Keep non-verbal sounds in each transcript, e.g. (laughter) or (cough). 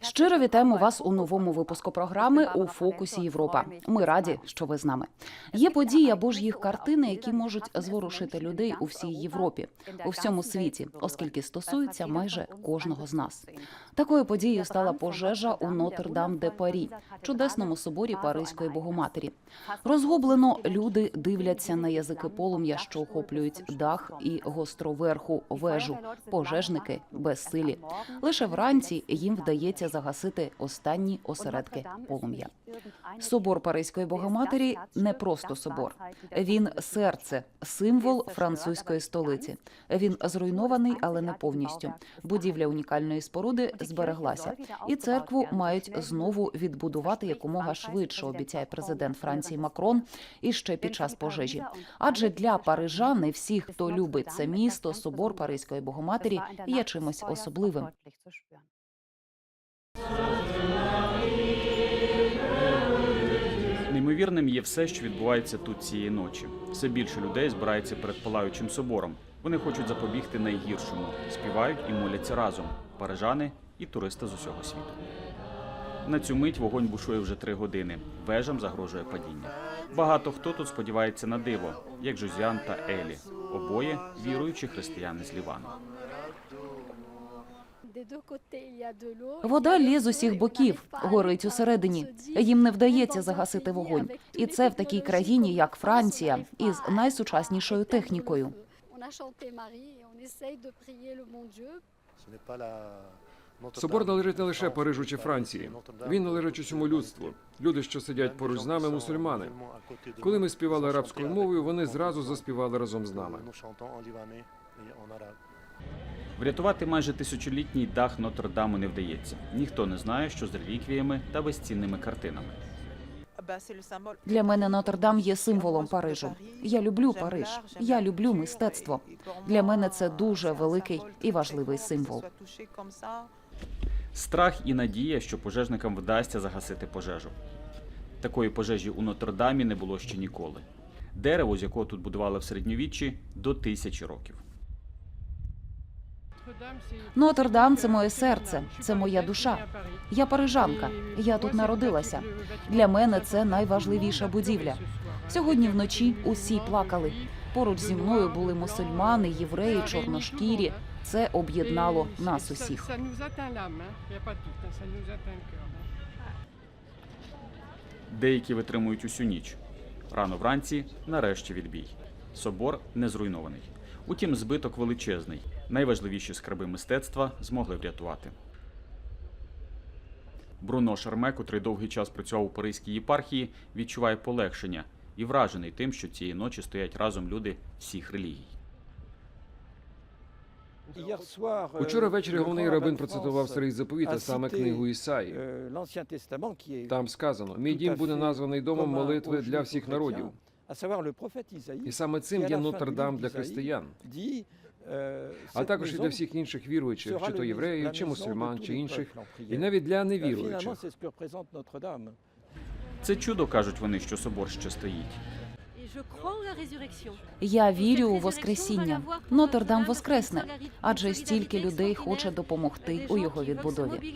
Щиро вітаємо вас у новому випуску програми у фокусі Європа. Ми раді, що ви з нами. Є події або ж їх картини, які можуть зворушити людей у всій Європі, у всьому світі, оскільки стосуються майже кожного з нас. Такою подією стала пожежа у Нотр-Дам де Парі, чудесному соборі Паризької Богоматері. Розгублено люди дивляться на язики полум'я, що охоплюють дах і гостроверху вежу. Пожежники безсилі. Лише вранці їм вдається загасити останні осередки полум'я. Собор Паризької Богоматері не просто собор. Він серце, символ французької столиці. Він зруйнований, але не повністю. Будівля унікальної споруди збереглася, і церкву мають знову відбудувати якомога швидше. Обіцяє президент Франції Макрон і ще під час пожежі. Адже для парижан і всіх, хто любить це місто, собор Паризької Богоматері є чимось особливим. Неймовірним є все, що відбувається тут цієї ночі. Все більше людей збирається перед палаючим собором. Вони хочуть запобігти найгіршому, співають і моляться разом парижани і туристи з усього світу. На цю мить вогонь бушує вже три години. Вежам загрожує падіння. Багато хто тут сподівається на диво, як Жузян та Елі, обоє віруючі християни з Лівану. Вода лє з усіх боків, горить усередині. Їм не вдається загасити вогонь, і це в такій країні, як Франція, із найсучаснішою технікою. Собор належить не лише Парижу чи Франції. Він належить усьому людству. Люди, що сидять поруч з нами, мусульмани. Коли ми співали арабською мовою, вони зразу заспівали разом з нами. Врятувати майже тисячолітній дах Нотр-Даму не вдається. Ніхто не знає, що з реліквіями та безцінними картинами. Для мене Нотр-Дам є символом Парижу. Я люблю Париж. Я люблю мистецтво. Для мене це дуже великий і важливий символ. Страх і надія, що пожежникам вдасться загасити пожежу. Такої пожежі у Нотр-Дамі не було ще ніколи. Дерево, з якого тут будували в середньовіччі, до тисячі років. Нотр-Дам – це моє серце, це моя душа. Я парижанка. Я тут народилася. Для мене це найважливіша будівля. Сьогодні вночі усі плакали. Поруч зі мною були мусульмани, євреї, чорношкірі. Це об'єднало нас усіх. Cœur. Деякі витримують усю ніч. Рано вранці, нарешті, відбій. Собор не зруйнований. Утім, збиток величезний. Найважливіші скарби мистецтва змогли врятувати. Бруно Шарме, котрий довгий час працював у Паризькій єпархії, відчуває полегшення і вражений тим, що цієї ночі стоять разом люди всіх релігій. Учора ввечері головний рабин процитував старий заповіт, а саме книгу Ісаї. Там сказано: мій дім буде названий домом молитви для всіх народів. І саме цим є Нотр-Дам для християн, а також і для всіх інших віруючих, чи то євреїв, чи мусульман, чи інших, і навіть для невіруючих. Це чудо кажуть вони, що собор ще стоїть. Я вірю у Воскресіння. Нотр-Дам воскресне, адже стільки людей хоче допомогти у його відбудові.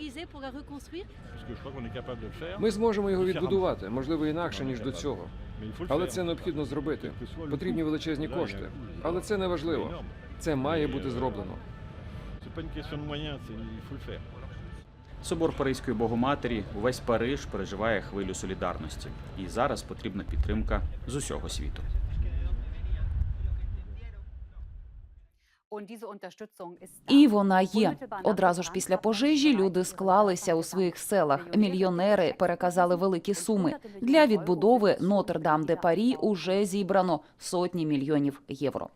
Ми зможемо його відбудувати, можливо, інакше ніж до цього. Але це необхідно зробити. Потрібні величезні кошти. Але це не важливо. Це має бути зроблено. Собор Паризької Богоматері, увесь Париж переживає хвилю солідарності, і зараз потрібна підтримка з усього світу. І вона є. Одразу ж після пожежі люди склалися у своїх селах. Мільйонери переказали великі суми. Для відбудови Нотр-Дам де Парі уже зібрано сотні мільйонів євро.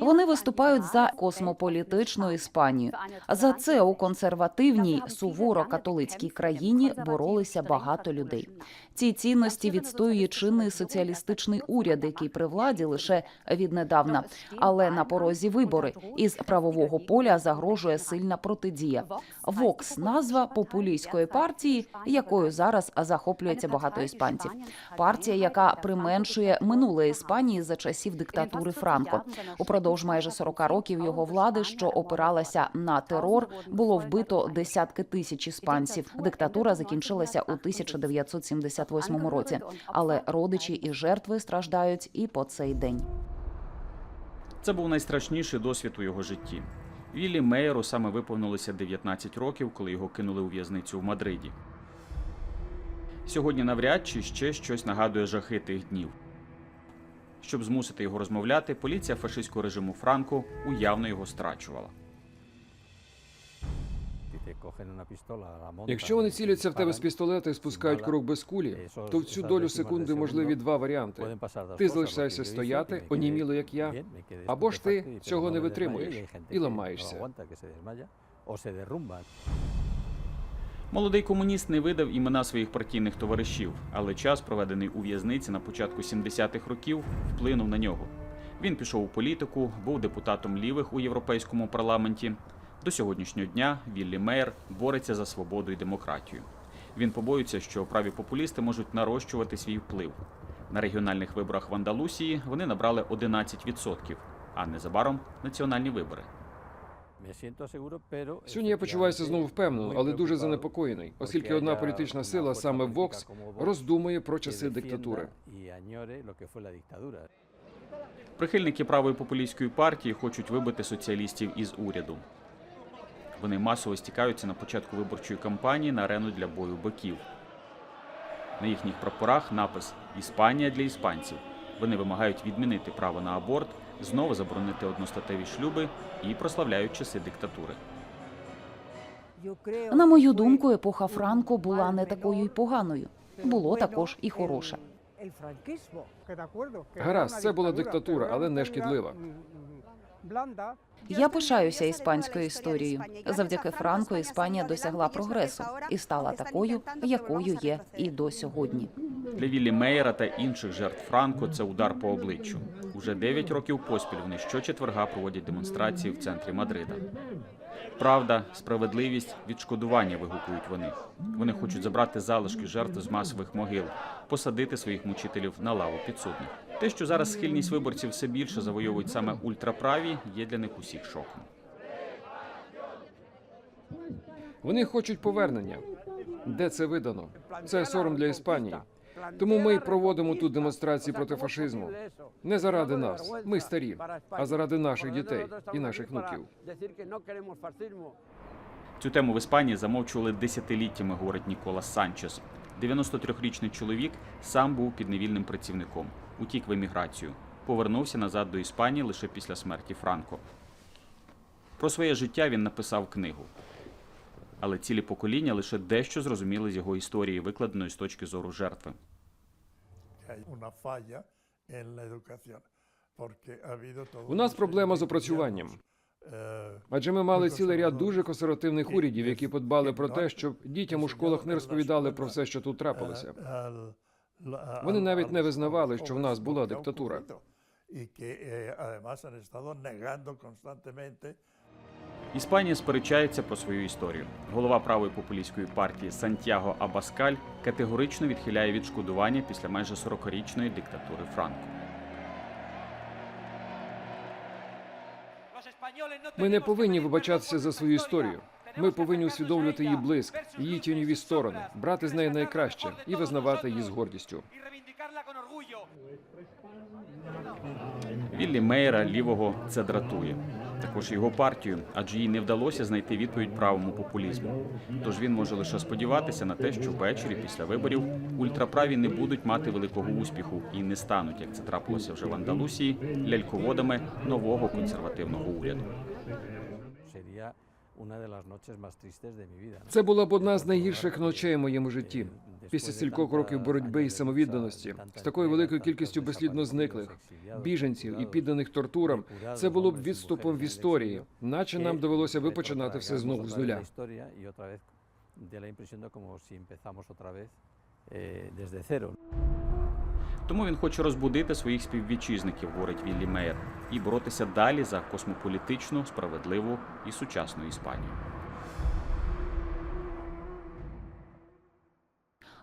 Вони виступають за космополітичну Іспанію. За це у консервативній суворо католицькій країні боролися багато людей. Ці цінності відстоює чинний соціалістичний уряд, який при владі лише віднедавна. Але на порозі вибори із правового поля загрожує сильна протидія. Вокс назва популістської партії, якою зараз захоплюється багато іспанців. Партія, яка применшує минуле Іспанії за часів диктатури Франко. Упродовж майже 40 років його влади, що опиралася на терор, було вбито десятки тисяч іспанців. Диктатура закінчилася у 1978 році, але родичі і жертви страждають і по цей день. Це був найстрашніший досвід у його житті. Віллі Мейеру саме виповнилося 19 років, коли його кинули у в'язницю в Мадриді. Сьогодні навряд чи ще щось нагадує жахи тих днів. Щоб змусити його розмовляти, поліція фашистського режиму Франко уявно його страчувала. Якщо вони ціляться в тебе з пістолета і спускають курок без кулі, то в цю долю секунди можливі два варіанти. Ти залишаєшся стояти, оніміло, як я, або ж ти цього не витримуєш і ламаєшся. Молодий комуніст не видав імена своїх партійних товаришів, але час, проведений у в'язниці на початку 70-х років, вплинув на нього. Він пішов у політику, був депутатом лівих у європейському парламенті. До сьогоднішнього дня Віллі Мейер бореться за свободу і демократію. Він побоюється, що праві популісти можуть нарощувати свій вплив. На регіональних виборах в Андалусії вони набрали 11%, а незабаром національні вибори. Сьогодні я почуваюся знову впевнено, але дуже занепокоєний, оскільки одна політична сила, саме Вокс, роздумує про часи диктатури. Прихильники правої популістської партії хочуть вибити соціалістів із уряду. Вони масово стікаються на початку виборчої кампанії на арену для бою биків. На їхніх прапорах напис Іспанія для іспанців. Вони вимагають відмінити право на аборт, знову заборонити одностатеві шлюби і прославляють часи диктатури. На мою думку, епоха Франко була не такою й поганою. Було також і хороше. Гаразд, це була диктатура, але не шкідлива. Я пишаюся іспанською історією. Завдяки Франко Іспанія досягла прогресу і стала такою, якою є і до сьогодні. Для Віллі Мейера та інших жертв Франко це удар по обличчю. Уже 9 років поспіль вони щочетверга проводять демонстрації в центрі Мадрида. Правда, справедливість, відшкодування вигукують вони. Вони хочуть забрати залишки жертв з масових могил, посадити своїх мучителів на лаву підсудних. Те, що зараз схильність виборців все більше завойовують саме ультраправі, є для них усіх шоком. Вони хочуть повернення. Де це видано? Це сором для Іспанії. Тому ми проводимо тут демонстрації проти фашизму. Не заради нас, ми старі, а заради наших дітей і наших внуків. Цю тему в Іспанії замовчували десятиліттями, говорить Нікола Санчес. 93-річний чоловік сам був підневільним працівником, утік в еміграцію, повернувся назад до Іспанії лише після смерті Франко. Про своє життя він написав книгу. Але цілі покоління лише дещо зрозуміли з його історії, викладеної з точки зору жертви. У нас проблема з опрацюванням. Адже ми мали цілий ряд дуже консервативних урядів, які подбали про те, щоб дітям у школах не розповідали про все, що тут трапилося. Вони навіть не визнавали, що в нас була диктатура. Іспанія сперечається про свою історію. Голова правої популістської партії Сантьяго Абаскаль категорично відхиляє відшкодування після майже 40-річної диктатури Франко. Ми не повинні вибачатися за свою історію. Ми повинні усвідомлювати її блиск, її тіньові сторони, брати з неї найкраще і визнавати її з гордістю. Віллі Мейера лівого це дратує. Також його партію, адже їй не вдалося знайти відповідь правому популізму. Тож він може лише сподіватися на те, що ввечері після виборів ультраправі не будуть мати великого успіху і не стануть, як це трапилося вже в Андалусії, ляльководами нового консервативного уряду. Це була б одна з найгірших ночей у моєму житті. Після стількох років боротьби і самовідданості, з такою великою кількістю безслідно зниклих, біженців і підданих тортурам, це було б відступом в історії, наче нам довелося би починати все знову з нуля. Тому він хоче розбудити своїх співвітчизників, говорить Віллі Мейер, і боротися далі за космополітичну, справедливу і сучасну Іспанію.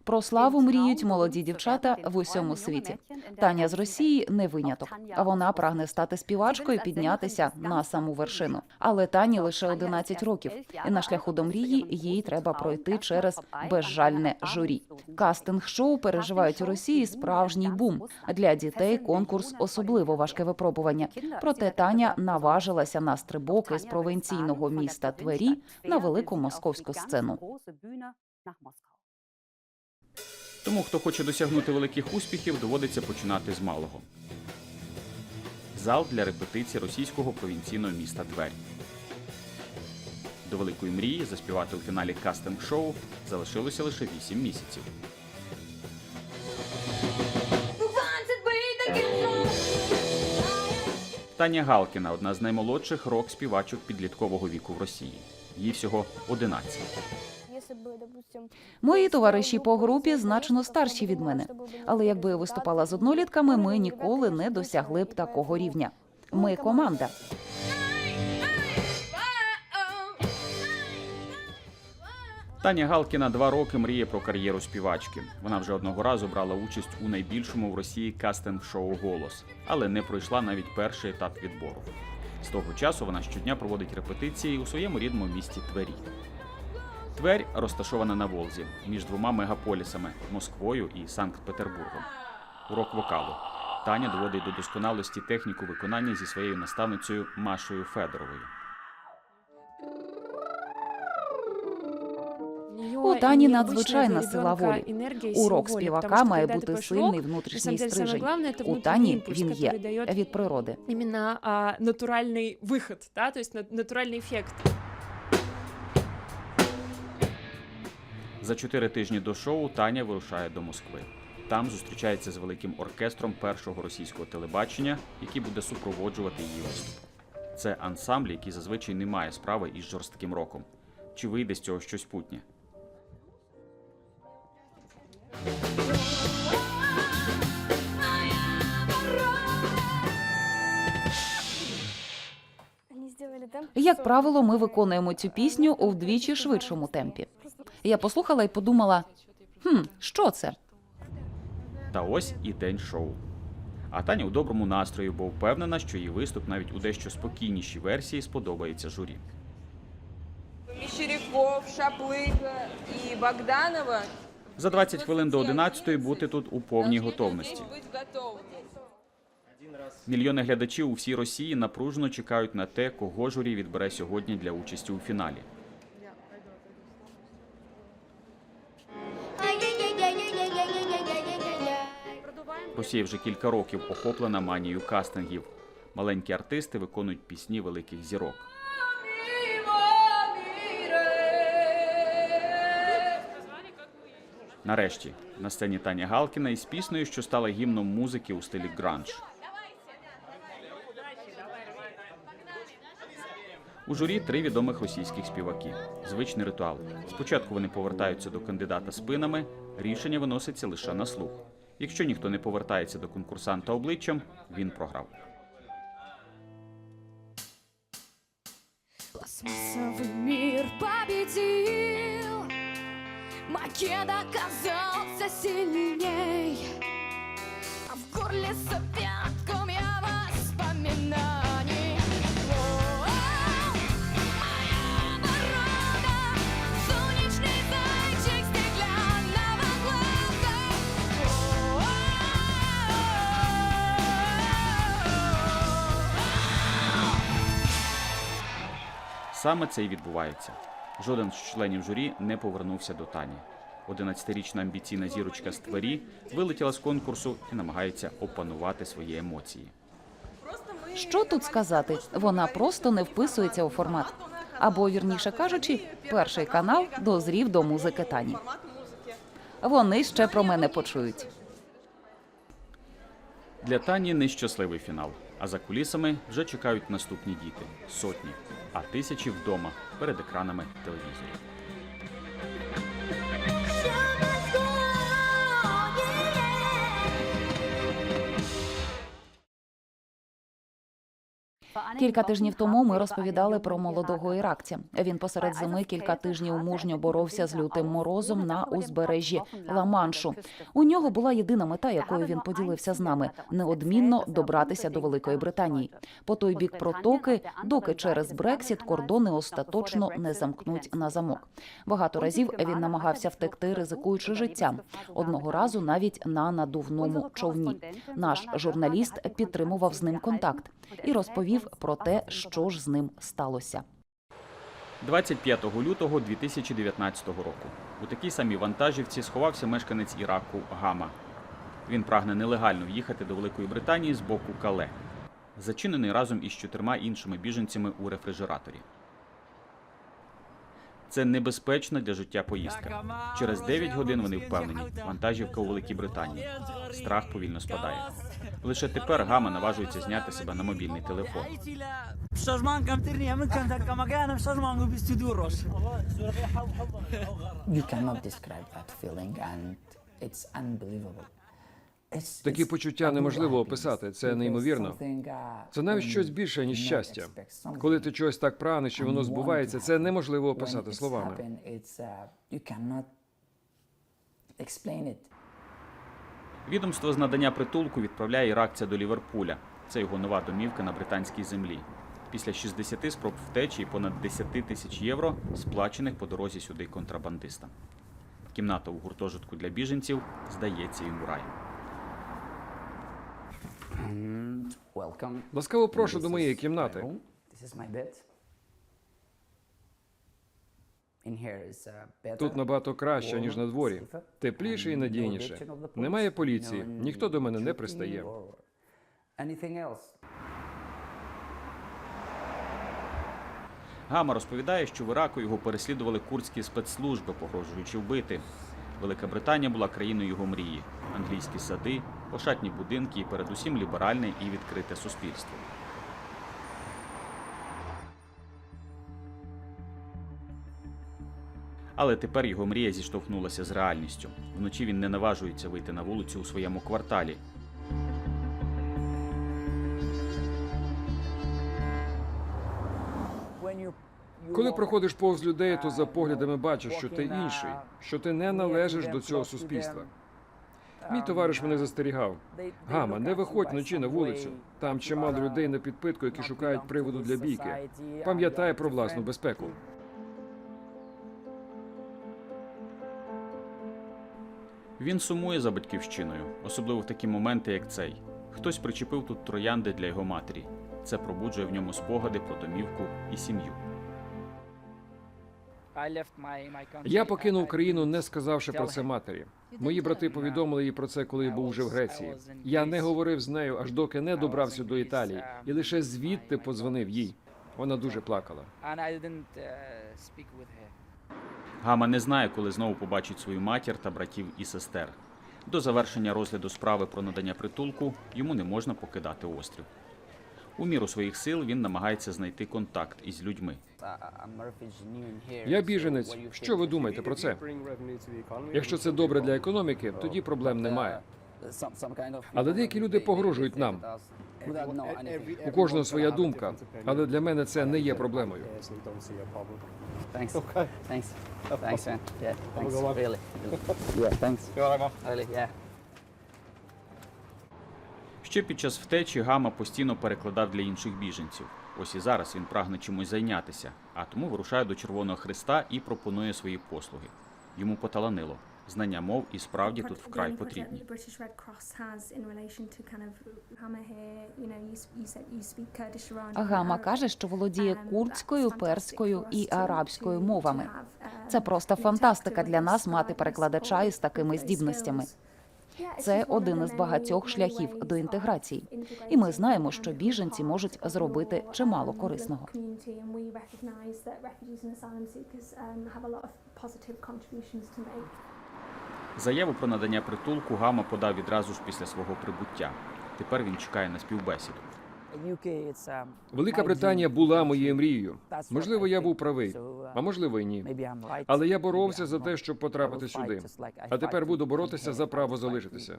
Про славу мріють молоді дівчата в усьому світі. Таня з Росії не виняток. Вона прагне стати співачкою, піднятися на саму вершину. Але Тані лише 11 років, і на шляху до мрії їй треба пройти через безжальне журі. Кастинг-шоу переживають у Росії справжній бум для дітей. Конкурс особливо важке випробування. Проте Таня наважилася на стрибок із провінційного міста Твері на велику московську сцену. Тому, хто хоче досягнути великих успіхів, доводиться починати з малого. Зал для репетиції російського провінційного міста Тверь. До великої мрії заспівати у фіналі кастинг-шоу залишилося лише 8 місяців. Таня Галкіна одна з наймолодших рок-співачок підліткового віку в Росії. Їй всього 11. Мої товариші по групі значно старші від мене. Але якби я виступала з однолітками, ми ніколи не досягли б такого рівня. Ми команда. Таня Галкіна два роки мріє про кар'єру співачки. Вона вже одного разу брала участь у найбільшому в Росії кастинг-шоу Голос, але не пройшла навіть перший етап відбору. З того часу вона щодня проводить репетиції у своєму рідному місті Твері. Тверь розташована на Волзі між двома мегаполісами Москвою і Санкт-Петербургом. Урок вокалу. Таня доводить до досконалості техніку виконання зі своєю наставницею Машею Федоровою. У Тані надзвичайна сила волі. Урок співака має бути сильний внутрішній стрижень. У Тані він є від природи. именно а, натуральный выход, да, то За чотири тижні до шоу Таня вирушає до Москви. Там зустрічається з великим оркестром першого російського телебачення, який буде супроводжувати її виступ. Це ансамбль, який зазвичай не має справи із жорстким роком. Чи вийде з цього щось путнє? Як правило, ми виконуємо цю пісню у вдвічі швидшому темпі. Я послухала і подумала: хм, що це? Та ось і день шоу. А Таня у доброму настрої, бо впевнена, що її виступ навіть у дещо спокійнішій версії сподобається журі. Мещеряков, Шаплыга и Богданова. За 20 хвилин до 11 бути тут у повній готовності. Быть готовыми. Мільйони глядачів у всій Росії напружено чекають на те, кого журі відбере сьогодні для участі у фіналі. Росія вже кілька років охоплена манією кастингів. Маленькі артисти виконують пісні великих зірок. Нарешті на сцені Таня Галкіна із піснею, що стала гімном музики у стилі гранж. У журі три відомих російських співаки. Звичний ритуал. Спочатку вони повертаються до кандидата спинами, рішення виноситься лише на слух. Якщо ніхто не повертається до конкурсанта обличчям, він програв. Пластмассовый мир победил Макет оказался сильней А в горле сопят Саме це й відбувається. Жоден з членів журі не повернувся до Тані. 11-річна амбіційна зірочка з Твері вилетіла з конкурсу і намагається опанувати свої емоції. Що тут сказати? Вона просто не вписується у формат. Або, вірніше кажучи, перший канал дозрів до музики Тані. Вони ще про мене почують. Для Тані нещасливий фінал. А за кулісами вже чекають наступні діти сотні, а тисячі вдома перед екранами телевізорів. Кілька тижнів тому ми розповідали про молодого іракця. Він посеред зими кілька тижнів мужньо боровся з лютим морозом на узбережжі Ла-Маншу. У нього була єдина мета, якою він поділився з нами неодмінно добратися до Великої Британії. По той бік протоки, доки через Брексіт кордони остаточно не замкнуть на замок. Багато разів він намагався втекти, ризикуючи життям. Одного разу навіть на надувному човні. Наш журналіст підтримував з ним контакт і розповів про те, що ж з ним сталося. 25 лютого 2019 року у такій самій вантажівці сховався мешканець Іраку Гама. Він прагне нелегально в'їхати до Великої Британії з боку Кале, зачинений разом із чотирма іншими біженцями у рефрижераторі. Це небезпечна для життя поїздка. Через 9 годин вони впевнені, вантажівка у Великій Британії. Страх повільно спадає. Лише тепер Гама наважується зняти себе на мобільний телефон. You cannot describe that feeling and it's unbelievable. Такі почуття неможливо описати. Це неймовірно. uh, Це навіть щось більше ніж щастя. Коли ти чогось так прагнеш, і воно збувається, це неможливо описати словами. happen, it's, uh, you cannot explain it. Відомство з надання притулку відправляє іракця до Ліверпуля. Це його нова домівка на британській землі. Після 60 спроб втечі і понад 10 тисяч євро, сплачених по дорозі сюди контрабандистам. Кімната у гуртожитку для біженців здається йому раєм. Ласкаво прошу до моєї кімнати. Тут набагато краще, ніж на дворі. Тепліше і надійніше. Немає поліції, ніхто до мене не пристає. Гама розповідає, що в Іраку його переслідували курдські спецслужби, погрожуючи вбити. Велика Британія була країною його мрії: англійські сади, ошатні будинки і передусім ліберальне і відкрите суспільство. Але тепер його мрія зіштовхнулася з реальністю. Вночі він не наважується вийти на вулицю у своєму кварталі. Коли проходиш повз людей, то за поглядами бачиш, що ти інший, що ти не належиш до цього суспільства. Мій товариш мене застерігав. Гама, не виходь вночі на вулицю. Там чимало людей на підпитку, які шукають приводу для бійки. Пам'ятай про власну безпеку. Він сумує за батьківщиною, особливо в такі моменти, як цей. Хтось причепив тут троянди для його матері. Це пробуджує в ньому спогади про домівку і сім'ю. Я покинув країну, не сказавши про це матері. Мої брати повідомили їй про це, коли я був уже в Греції. Я не говорив з нею, аж доки не добрався до Італії, і лише звідти подзвонив їй. Вона дуже плакала. Гама не знає, коли знову побачить свою матір та братів і сестер. До завершення розгляду справи про надання притулку йому не можна покидати острів. У міру своїх сил він намагається знайти контакт із людьми. Я біженець. Що ви думаєте про це? Якщо це добре для економіки, тоді проблем немає. Але деякі люди погрожують нам. У кожного своя думка, але для мене це не є проблемою. (laughs) (laughs) Ще під час втечі Гама постійно перекладав для інших біженців. Ось і зараз він прагне чимось зайнятися, а тому вирушає до Червоного Христа і пропонує свої послуги. Йому поталанило. Знання мов і справді тут вкрай потрібні. Гама каже, що володіє курдською, перською і арабською мовами. Це просто фантастика для нас мати перекладача із такими здібностями. Це один із багатьох шляхів до інтеграції. І ми знаємо, що біженці можуть зробити чимало корисного. Заяву про надання притулку Гама подав відразу ж після свого прибуття. Тепер він чекає на співбесіду. Велика Британія була моєю мрією. Можливо, я був правий, а можливо, і ні. Але я боровся за те, щоб потрапити сюди. А тепер буду боротися за право залишитися.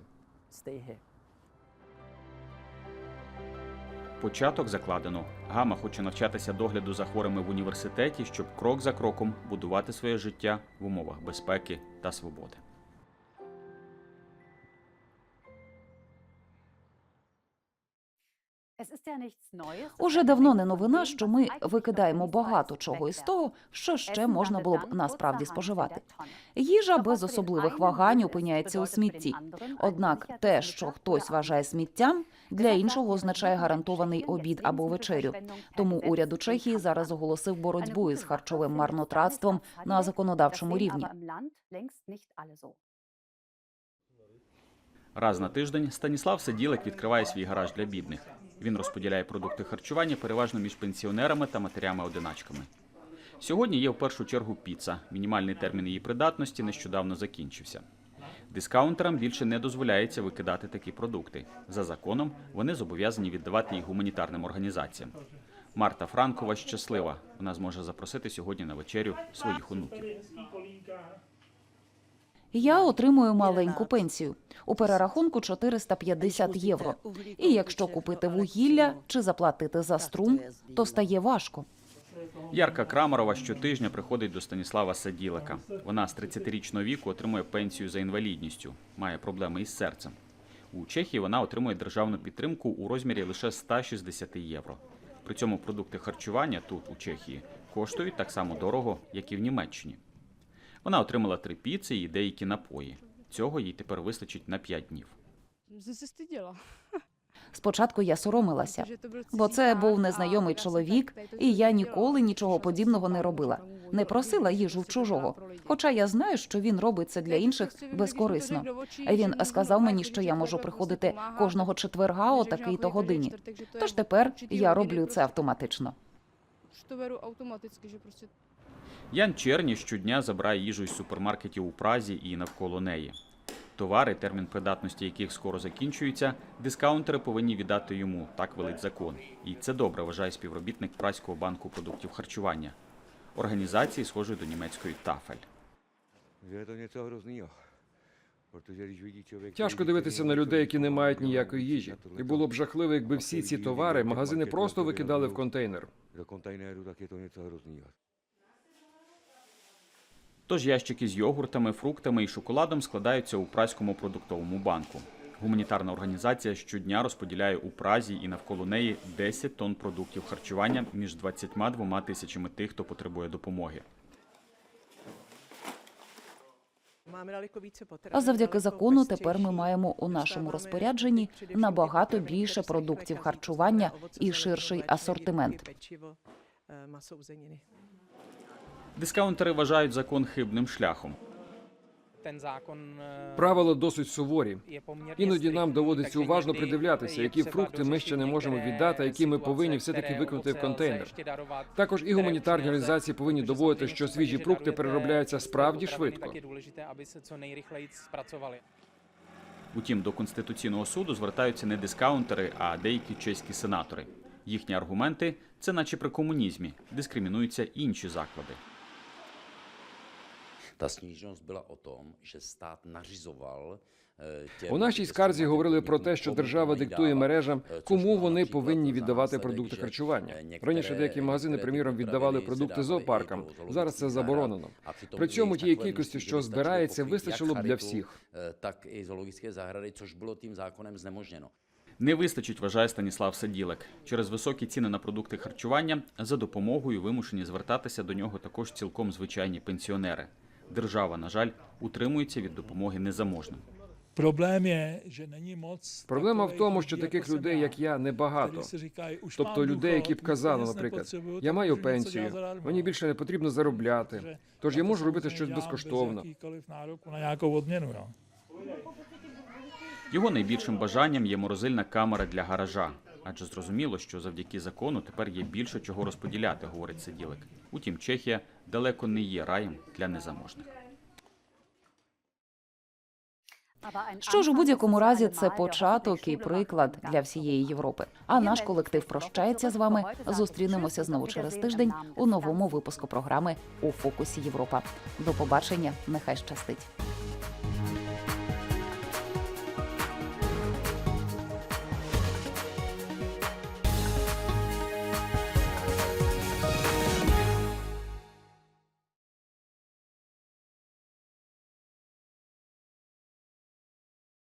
Початок закладено. Гама хоче навчатися догляду за хворими в університеті, щоб крок за кроком будувати своє життя в умовах безпеки та свободи. Уже давно не новина, що ми викидаємо багато чого із того, що ще можна було б насправді споживати. Їжа без особливих вагань опиняється у смітті. Однак те, що хтось вважає сміттям, для іншого означає гарантований обід або вечерю. Тому уряд у Чехії зараз оголосив боротьбу із харчовим марнотратством на законодавчому рівні. Раз на тиждень Станіслав Сиділик відкриває свій гараж для бідних. Він розподіляє продукти харчування переважно між пенсіонерами та матерями-одиначками. Сьогодні є в першу чергу піца. Мінімальний термін її придатності нещодавно закінчився. Дискаунтерам більше не дозволяється викидати такі продукти. За законом вони зобов'язані віддавати їх гуманітарним організаціям. Марта Франкова щаслива. Вона зможе запросити сьогодні на вечерю своїх онуків. Я отримую маленьку пенсію у перерахунку 450 євро. І якщо купити вугілля чи заплатити за струм, то стає важко. Ярка Крамарова щотижня приходить до Станіслава Саділика. Вона з 30-річного віку отримує пенсію за інвалідністю, має проблеми із серцем. У Чехії вона отримує державну підтримку у розмірі лише 160 євро. При цьому продукти харчування тут, у Чехії, коштують так само дорого, як і в Німеччині. Вона отримала три піци і деякі напої. Цього їй тепер вистачить на 5 днів. Спочатку я соромилася, бо це був незнайомий чоловік, і я ніколи нічого подібного не робила. Не просила їжу в чужого. Хоча я знаю, що він робить це для інших безкорисно. Він сказав мені, що я можу приходити кожного четверга о такій-то годині. Тож тепер я роблю це автоматично. Ян Черні щодня забирає їжу із супермаркетів у Празі і навколо неї. Товари, термін придатності яких скоро закінчується, дискаунтери повинні віддати йому, так велить закон. І це добре вважає співробітник Празького банку продуктів харчування. Організації схожої до німецької тафель. Тяжко дивитися на людей, які не мають ніякої їжі. І було б жахливо, якби всі ці товари магазини просто викидали в контейнер. Тож ящики з йогуртами, фруктами і шоколадом складаються у Празькому продуктовому банку. Гуманітарна організація щодня розподіляє у Празі і навколо неї 10 тонн продуктів харчування між 22 тисячами тих, хто потребує допомоги. А завдяки закону тепер ми маємо у нашому розпорядженні набагато більше продуктів харчування і ширший асортимент. Дискаунтери вважають закон хибним шляхом. Правила досить суворі. Іноді нам доводиться уважно придивлятися, які фрукти ми ще не можемо віддати, а які ми повинні все-таки викинути в контейнер. Також і гуманітарні організації повинні доводити, що свіжі фрукти переробляються справді швидко. Утім, до Конституційного суду звертаються не дискаунтери, а деякі чеські сенатори. Їхні аргументи це наче при комунізмі, дискримінуються інші заклади. Ta stížnost byla o tom, že stát nařizoval У нашій скарзі говорили про те, що держава диктує мережам, кому вони повинні віддавати продукти харчування. Раніше деякі магазини, приміром, віддавали продукти зоопаркам. Зараз це заборонено. При цьому тієї кількості, що збирається, вистачило б для всіх. eh, tak i zoologické zahrady, což bylo tím zákonem znemožněno. Не вистачить, вважає Станіслав Саділек. Через високі ціни на продукти харчування за допомогою вимушені звертатися до нього також цілком звичайні пенсіонери. Держава, на жаль, утримується від допомоги незаможним. Проблема в тому, що таких людей, як я, небагато. Тобто людей, які б казали, наприклад, я маю пенсію, мені більше не потрібно заробляти, тож я можу робити щось безкоштовно. Його найбільшим бажанням є морозильна камера для гаража. Адже зрозуміло, що завдяки закону тепер є більше чого розподіляти, говорить Сиділик. Утім, Чехія далеко не є раєм для незаможних. Що ж у будь-якому разі це початок і приклад для всієї Європи. А наш колектив прощається з вами. Зустрінемося знову через тиждень у новому випуску програми у фокусі Європа. До побачення, нехай щастить.